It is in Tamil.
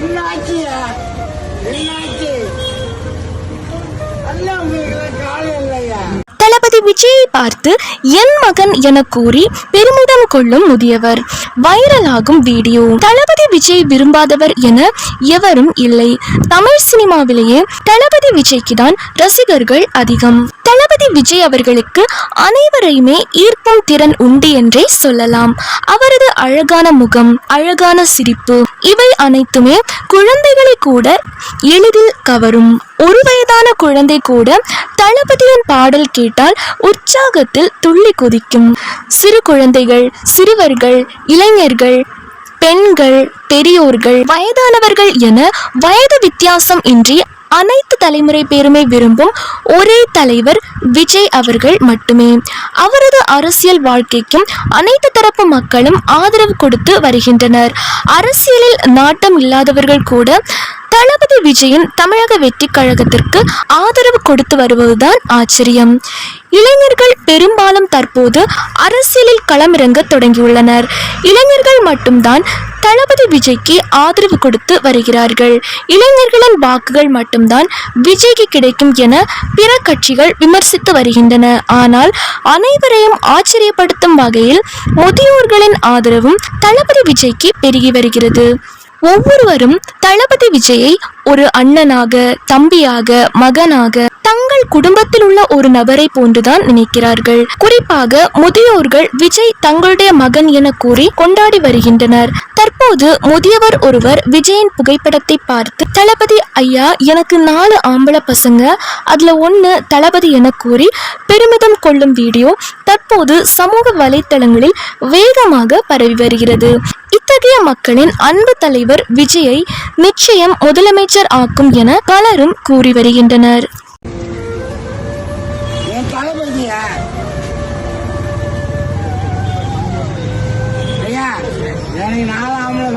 Lucky ya. Lucky. விஜயை பார்த்து என் மகன் என கூறி பெருமிதம் கொள்ளும் முதியவர். வைரலாகும் வீடியோ. தளபதி விஜய் விரும்பாதவர் என எவரும் இல்லை. தமிழ் சினிமாவிலேயே தளபதி விஜய்க்கு தான் ரசிகர்கள் அதிகம். தளபதி விஜய் அவர்களுக்கு அனைவரையுமே ஈர்க்கும் திறன் உண்டு என்றே சொல்லலாம். அவரது அழகான முகம் அழகான சிரிப்பு இவை அனைத்துமே குழந்தைகளை கூட எளிதில் கவரும். ஒரு வயதான குழந்தை கூட தளபதியின் பாடல் கேட்டால் உற்சாகத்தில் துள்ளி குதிக்கும். சிறு குழந்தைகள் சிறுவர்கள் இளைஞர்கள் பெண்கள் பெரியோர்கள் வயதானவர்கள் என வயது வித்தியாசம் இன்றி அனைத்து தலைமுறை பேருமே விரும்பும் ஒரே தலைவர் விஜய் அவர்கள் மட்டுமே. அவரது அரசியல் வாழ்க்கைக்கும் அனைத்து தரப்பு மக்களும் ஆதரவு கொடுத்து வருகின்றனர். அரசியலில் நாட்டம் இல்லாதவர்கள் கூட தளபதி விஜயின் தமிழக வெற்றி கழகத்திற்கு ஆதரவு கொடுத்து வருவதுதான் ஆச்சரியம். இளைஞர்கள் பெரும்பாலும் தற்போது அரசியலில் களமிறங்க தொடங்கியுள்ளனர். இளைஞர்கள் மட்டும்தான் தளபதி விஜய்க்கு ஆதரவு கொடுத்து வருகிறார்கள். இளைஞர்களின் வாக்குகள் மட்டும்தான் விஜய்க்கு கிடைக்கும் என பிற கட்சிகள் விமர்சித்து வருகின்றன. ஆனால் அனைவரையும் ஆச்சரியப்படுத்தும் வகையில் முதியோர்களின் ஆதரவும் தளபதி விஜய்க்கு பெருகி வருகிறது. ஒவ்வொருவரும் தளபதி விஜயை ஒரு அண்ணனாக தம்பியாக மகனாக தங்கள் குடும்பத்தில் உள்ள ஒரு நபரை போன்றுதான் நினைக்கிறார்கள். குறிப்பாக முதியோர்கள் விஜய் தங்களுடைய மகன் என கூறி கொண்டாடி வருகின்றனர். தற்போது முதியவர் ஒருவர் விஜயின் புகைப்படத்தை பார்த்து தளபதி ஐயா எனக்கு நாலு ஆம்பளை பசங்க அதுல ஒண்ணு தளபதி என கூறி பெருமிதம் கொள்ளும் வீடியோ தற்போது சமூக வலைத்தளங்களில் வேகமாக பரவி வருகிறது. இத்தகைய மக்களின் அன்பு தலைவர் விஜயை நிச்சயம் முதலமைச்சர் ஆக்கும் என பலரும் கூறி வருகின்றனர். நாலு ஆம்பளை